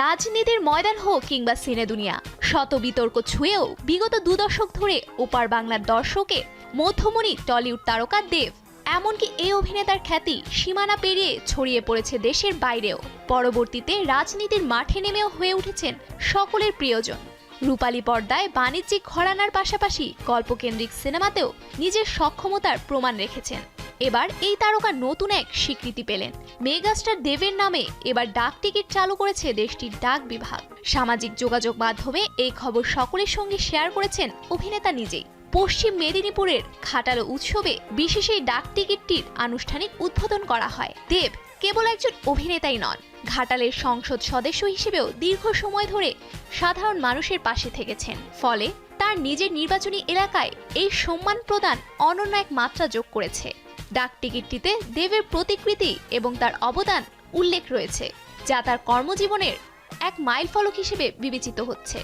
রাজনীতির ময়দান হোক কিংবা সিনে দুনিয়া, শত বিতর্ক ছুঁয়েও বিগত দু দশক ধরে ওপার বাংলার দর্শকে মধ্যমণি টলিউড তারকা দেব, এমনকি এই অভিনেতার খ্যাতি সীমানা পেরিয়ে ছড়িয়ে পড়েছে দেশের বাইরেও। পরবর্তীতে রাজনীতির মাঠে নেমেও হয়ে উঠেছেন সকলের প্রিয়জন। রূপালী পর্দায় বাণিজ্যিক ঘরানার পাশাপাশি গল্পকেন্দ্রিক সিনেমাতেও নিজের সক্ষমতার প্রমাণ রেখেছেন। এবার এই তারকা নতুন এক স্বীকৃতি পেলেন। মেগাস্টার দেবের নামে এবার ডাক টিকিট চালু করেছে দেশটির ডাক বিভাগ। সামাজিক যোগাযোগ মাধ্যমে এই খবর সকলের সঙ্গে শেয়ার করেছেন অভিনেতা নিজেই। পশ্চিম মেদিনীপুরের খাটালো উৎসবে বিশেষ এই ডাক টিকিটটির আনুষ্ঠানিক উদ্বোধন করা হয়। দেব কেবল একজন অভিনেতাই নন, ঘাটালের সংসদ সদস্য হিসেবেও দীর্ঘ সময় ধরে সাধারণ মানুষের পাশে থেকেছেন। ফলে তার নিজের নির্বাচনী এলাকায় এই সম্মান প্রদান অনন্য এক মাত্রা যোগ করেছে। ডাক টিকিটটিতে দেবের প্রতিকৃতি এবং তার অবদান উল্লেখ রয়েছে, যা তার কর্মজীবনের এক মাইল ফলক হিসেবে বিবেচিত হচ্ছে।